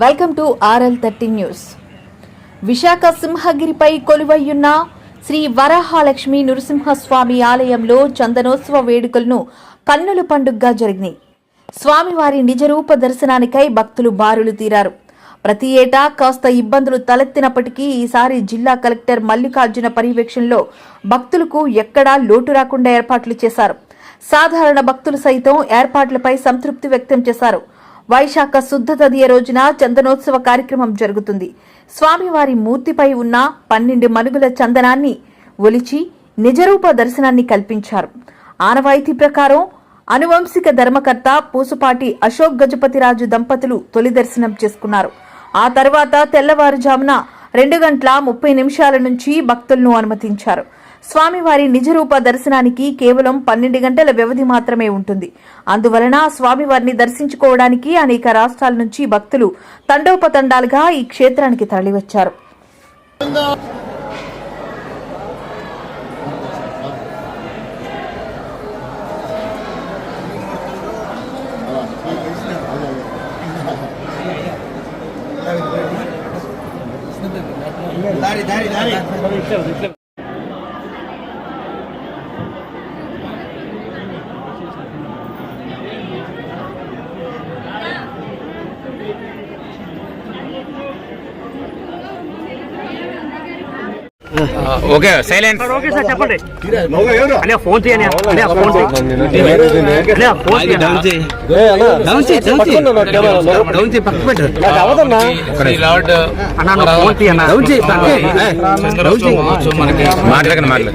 Welcome to RL thirty news Visakha సింహగిరిపై కొలువయ్యున్న శ్రీ వరాహాలక్ష్మి నృసింహస్వామి ఆలయంలో చందనోత్సవ వేడుకలను కన్నుల పండుగగా జరిగినాయి. స్వామివారి నిజరూప దర్శనానికై భక్తులు బారులు తీరారు. ప్రతి ఏటా కాస్త ఇబ్బందులు తలెత్తినప్పటికీ ఈసారి జిల్లా కలెక్టర్ మల్లికార్జున పర్యవేక్షణలో భక్తులకు ఎక్కడా లోటు రాకుండా ఏర్పాట్లు చేశారు. సాధారణ భక్తులు సైతం ఏర్పాట్లపై సంతృప్తి వ్యక్తం చేశారు. వైశాఖ శుద్ధ తదియ రోజున చందనోత్సవ కార్యక్రమం జరుగుతుంది. స్వామివారి మూర్తిపై ఉన్న పన్నెండు మనుగుల చందనాన్ని ఒలిచి నిజరూప దర్శనాన్ని కల్పించారు. ఆనవాయితీ ప్రకారం అనువంశిక ధర్మకర్త పూసుపాటి అశోక్ గజపతిరాజు దంపతులు తొలి దర్శనం చేసుకున్నారు. ఆ తర్వాత తెల్లవారుజామున రెండు గంటల ముప్పై నిమిషాల నుంచి భక్తులను అనుమతించారు. స్వామివారి నిజరూప దర్శనానికి కేవలం పన్నెండు గంటల వ్యవధి మాత్రమే ఉంటుంది. అందువలన స్వామివారిని దర్శించుకోవడానికి అనేక రాష్ట్రాల నుంచి భక్తులు తండోపతండాలుగా ఈ క్షేత్రానికి తరలివచ్చారు. దారి దారి దారి. ఓకే సైలెంట్ ఓకే సార్ చెప్పండి. అనే ఫోన్ అనే అన్నా తీయన్నా మాట్లాడకండి మాట్లాడు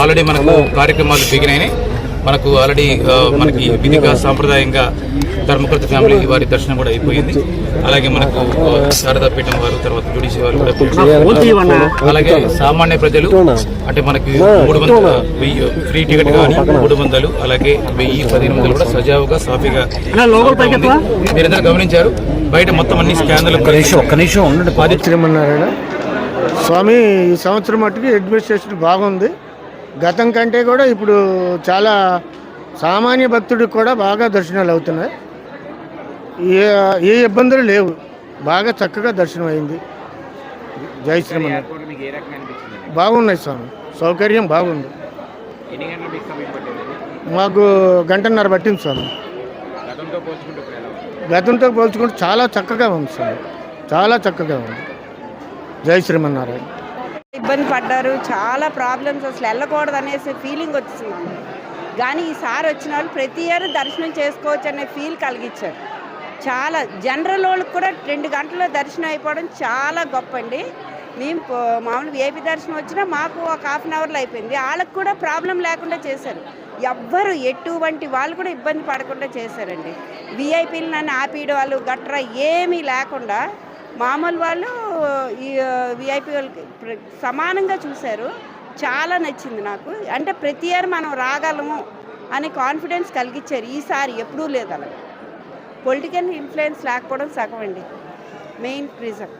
ఆల్రెడీ మనకు కార్యక్రమాలు బిగినాయి మనకు ఆల్రెడీ ఆ, మనకి విధిగా సాంప్రదాయంగా ధర్మకృత ఫ్యామిలీ వారి దర్శనం కూడా అయిపోయింది. అలాగే మనకు ఆ, శారదా పీఠం వారు తర్వాత జుడిషి వారు కూడా అలాగే సామాన్య ప్రజలు అంటే మనకి మూడు వందల వెయ్యి ఫ్రీ టికెట్ కానీ మూడు వందలు అలాగే వెయ్యి పదిహేను వందలు కూడా సజావుగా సాఫీగా? మీరందరూ గమనించారు. బయట మొత్తం అన్ని స్కాన్లు ఒక్క నిమిషం ఉండండి. స్వామి ఈ సంవత్సరం మట్టుకు అడ్మినిస్ట్రేషన్ బాగుంది. గతం కంటే కూడా ఇప్పుడు చాలా సామాన్య భక్తుడికి కూడా బాగా దర్శనాలు అవుతున్నాయి. ఏ ఏ ఇబ్బందులు లేవు. బాగా చక్కగా దర్శనం అయింది. జై శ్రీమన్నారాయణ బాగున్నాయి స్వామి. సౌకర్యం బాగుంది. మాకు గంటన్నర పట్టింది స్వామి. గతంతో పోల్చుకుంటే చాలా చక్కగా ఉంది స్వామి. చాలా చక్కగా ఉంది. జై శ్రీమన్నారాయణ. ఇబ్బంది పడ్డారు. చాలా ప్రాబ్లమ్స్ అసలు వెళ్ళకూడదు అనేసి ఫీలింగ్ వచ్చింది కానీ ఈసారి వచ్చిన వాళ్ళు ప్రతి ఇయర్ దర్శనం చేసుకోవచ్చు అనే ఫీల్ కలిగించారు. చాలా జనరల్ వాళ్ళకి కూడా రెండు గంటల్లో దర్శనం అయిపోవడం చాలా గొప్ప అండి మేము మామూలుగా మామూలు ఏపీ దర్శనం వచ్చినా మాకు ఒక హాఫ్ అన్ అవర్లో అయిపోయింది. వాళ్ళకి కూడా ప్రాబ్లం లేకుండా చేశారు. ఎవ్వరు ఎటువంటి వాళ్ళు కూడా ఇబ్బంది పడకుండా చేశారండి. విఐపీలు నన్ను ఆపేయడం వాళ్ళు గట్రా ఏమీ లేకుండా మామూలు వాళ్ళు ఈ వీఐపీ వాళ్ళకి సమానంగా చూశారు. చాలా నచ్చింది నాకు. అంటే ప్రతి ఇయర్ మనం రాగలము అనే కాన్ఫిడెన్స్ కలిగించారు ఈసారి ఎప్పుడూ లేదు అలా. పొలిటికల్ ఇన్ఫ్లుయెన్స్ లేకపోవడం సగం అండి. Main reason